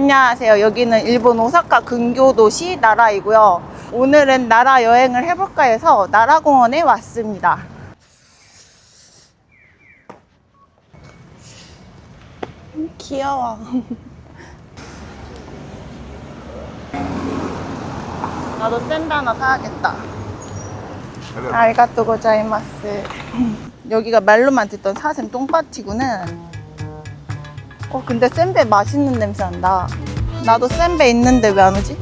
안녕하세요. 여기는 일본 오사카 근교도시 나라이고요. 오늘은 나라 여행을 해볼까 해서 나라공원에 왔습니다. 음, 귀여워. 나도 샌드 하나 사야겠다. 알가또 고자이마스. 여기가 말로만 듣던 사슴 똥밭이구나. 어 근데 센베 맛있는 냄새 난다. 나도 센베 있는데 왜 안 오지?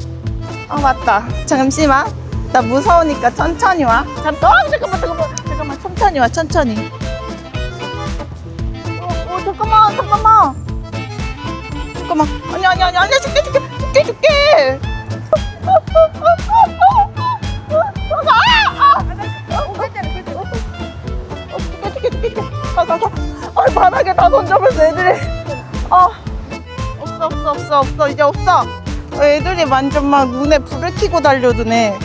아 맞다. 잠시만. 나 무서우니까 천천히 와. 잠깐. 어, 잠깐만 잠깐만 잠깐만 천천히 와 천천히. 어, 어 잠깐만 잠깐만. 잠깐만. 아니 아니 아니 아니 줄게 줄게 줄게 줄게. 바닥에 다 던져버렸어 애들이 없어 없어 이제 없어. 어, 애들이 완전 막 눈에 불을 켜고 달려드네.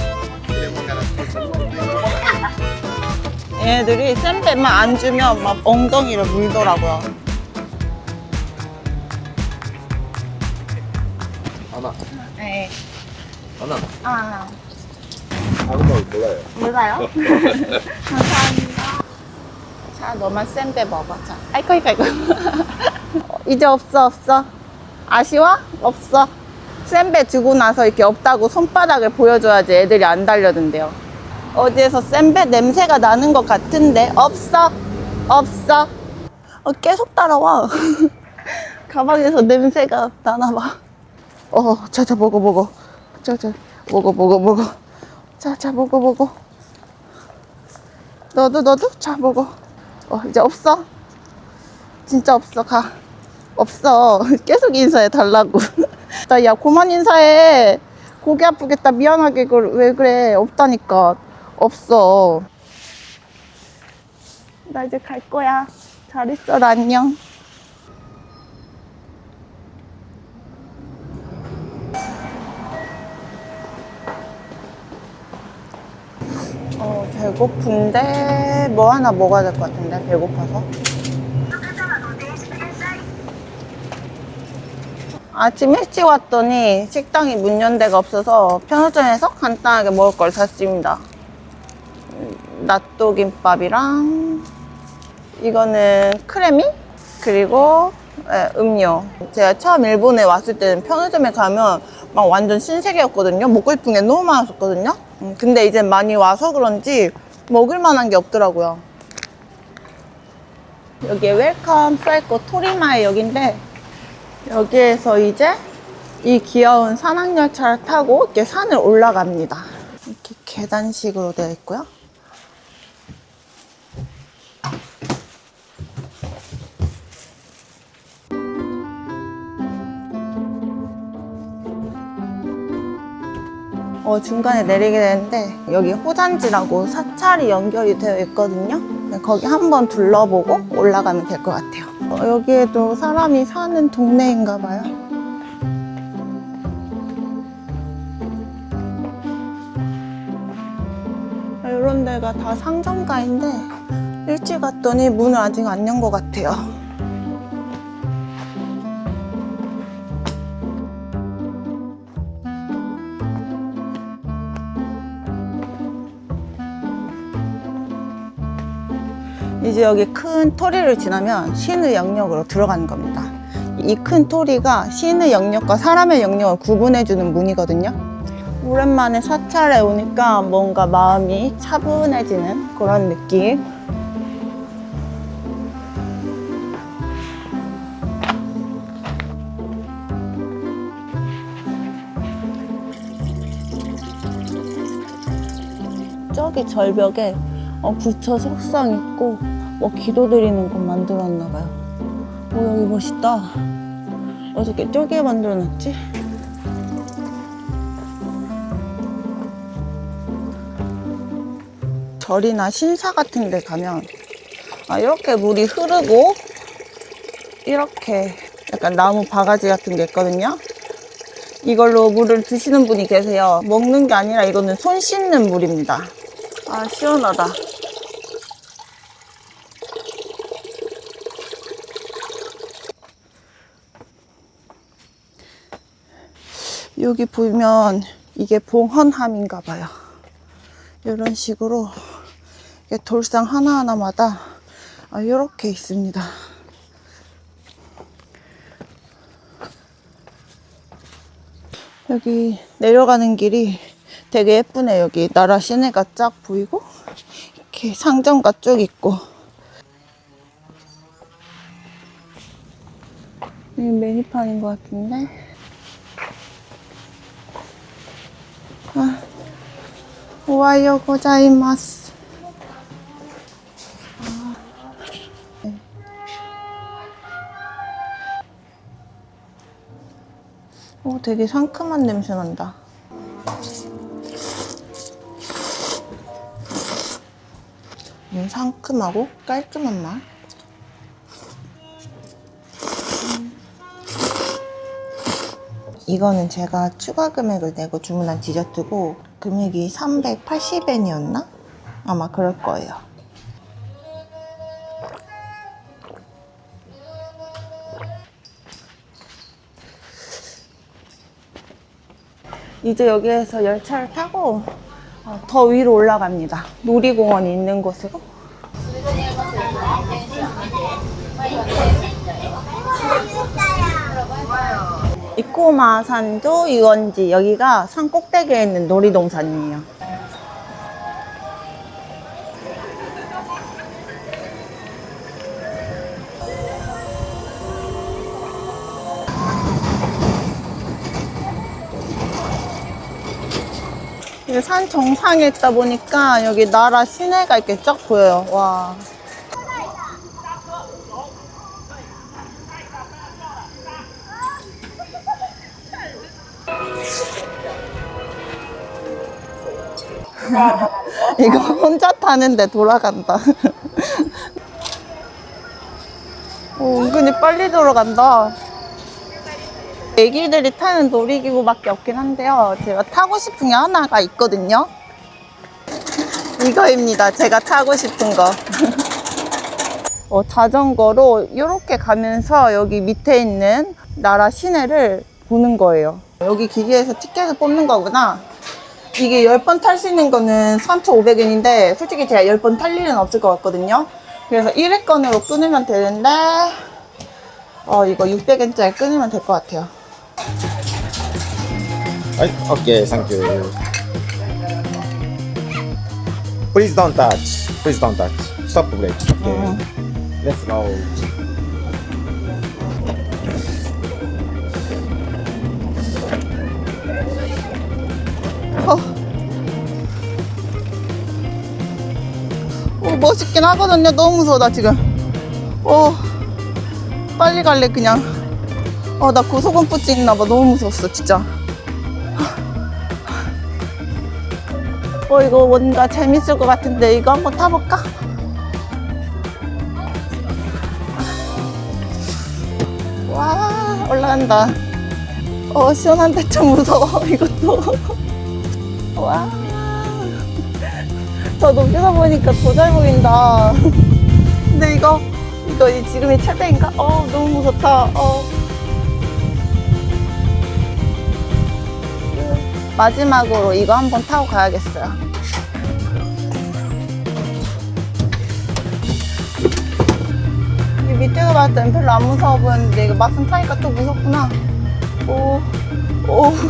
얘들이 센 배만 안 주면 막 엉덩이를 물더라고요. 하나, 네. 하나. 아. 한국말 몰라요. 몰라요? 감사합니다. 자 너만 센 배 먹어 자. 아이고 아이고 아이고. 어, 이제 없어 없어 아쉬워? 없어. 센배 주고 나서 이렇게 없다고 손바닥을 보여줘야지 애들이 안 달려든대요. 어디에서 센배 냄새가 나는 것 같은데? 없어. 없어. 어, 계속 따라와. 가방에서 냄새가 나나 봐. 어 자자 먹어 먹어. 자자 먹어 먹어 먹어. 자자 먹어 먹어. 너도 너도? 자 먹어. 어 이제 없어? 진짜 없어. 가 없어. 계속 인사해 달라고. 나야 그만 인사해. 고개 아프겠다. 미안하게 그걸 왜 그래? 없다니까. 없어. 나 이제 갈 거야. 잘 있어 라 안녕. 어 배고픈데 뭐 하나 먹어야 될 것 같은데? 배고파서 아침 일찍 왔더니 식당이 문 연 데가 없어서 편의점에서 간단하게 먹을 걸 샀습니다. 음, 낫또김밥이랑 이거는 크래미 그리고 예, 음료. 제가 처음 일본에 왔을 때는 편의점에 가면 막 완전 신세계였거든요. 먹고 싶은 게 너무 많았었거든요. 음, 근데 이제 많이 와서 그런지 먹을 만한 게 없더라고요. 여기에 웰컴 써있고 토리마의 역인데 여기에서 이제 이 귀여운 산악열차를 타고 이렇게 산을 올라갑니다. 이렇게 계단식으로 되어 있고요. 어, 중간에 내리게 되는데 여기 호잔지라고 사찰이 연결이 되어 있거든요. 네, 거기 한번 둘러보고 올라가면 될 것 같아요. 어, 여기에도 사람이 사는 동네인가 봐요. 이런 데가 다 상점가인데 일찍 갔더니 문을 아직 안 연 것 같아요. 여기 큰 토리를 지나면 신의 영역으로 들어가는 겁니다. 이 큰 토리가 신의 영역과 사람의 영역을 구분해주는 문이거든요. 오랜만에 사찰에 오니까 뭔가 마음이 차분해지는 그런 느낌. 저기 절벽에 어, 부처 석상 있고 뭐 기도드리는 곳 만들었나 봐요. 오 여기 멋있다. 어떻게 쪼개 만들어놨지? 절이나 신사 같은 데 가면 아, 이렇게 물이 흐르고 이렇게 약간 나무 바가지 같은 게 있거든요. 이걸로 물을 드시는 분이 계세요. 먹는 게 아니라 이거는 손 씻는 물입니다. 아, 시원하다. 여기 보면 이게 봉헌함인가 봐요. 이런 식으로 돌상 하나하나마다 아, 이렇게 있습니다. 여기 내려가는 길이 되게 예쁘네. 여기 나라 시내가 쫙 보이고 이렇게 상점가 쭉 있고 메뉴판인 것 같은데 오하요 고자이마스 아, 네. 오, 되게 상큼한 냄새 난다. 음, 상큼하고 깔끔한 맛. 이거는 제가 추가 금액을 내고 주문한 디저트고 금액이 380엔이었나? 아마 그럴 거예요. 이제 여기에서 열차를 타고 어, 더 위로 올라갑니다. 놀이공원이 있는 곳으로. 이코마 산도 이건지 여기가 산 꼭대기에 있는 놀이동산이에요. 산 정상에 있다 보니까 여기 나라 시내가 이렇게 쫙 보여요. 와. 이거 혼자 타는데 돌아간다. 오, 은근히 빨리 돌아간다. 애기들이 타는 놀이기구밖에 없긴 한데요. 제가 타고 싶은 게 하나가 있거든요. 이거입니다. 제가 타고 싶은 거. 어, 자전거로 이렇게 가면서 여기 밑에 있는 나라 시내를 보는 거예요. 여기 기계에서 티켓을 뽑는 거구나. 이게 10번 탈 수 있는 거는 3,500엔인데 솔직히 제가 10번 탈 일은 없을 것 같거든요. 그래서 1회권으로 끊으면 되는데 어 이거 600엔짜리 끊으면 될 것 같아요. 아이, 오케이 상큐 Please don't touch. Please don't touch. Stop break 오케이 음. Let's go. 어. 어, 멋있긴 하거든요. 너무 무서워, 나 지금. 어, 빨리 갈래, 그냥. 어, 나 고소공포증 있나봐. 너무 무서웠어, 진짜. 어, 이거 뭔가 재밌을 것 같은데, 이거 한번 타볼까? 와, 올라간다. 어, 시원한데 좀 무서워, 이것도. 와. 더 높이서 보니까 더 잘 보인다. 근데 이거, 이거 이- 지금이 최대인가? 어, 너무 무섭다. 어. 마지막으로 이거 한번 타고 가야겠어요. 이 밑에서 봤을 땐 별로 안 무서워 보였는데 이거 막상 타니까 또 무섭구나. 오, 오.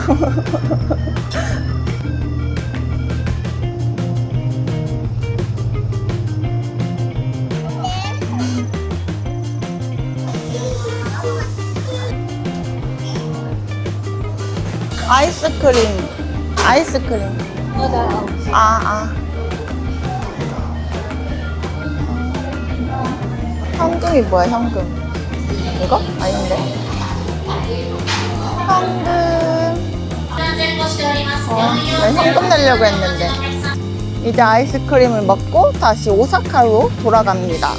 아이스크림. 아이스크림. 아, 아. 현금이 뭐야, 현금? 이거? 아닌데. 현금. 어, 난 현금 내려고 했는데. 이제 아이스크림을 먹고 다시 오사카로 돌아갑니다.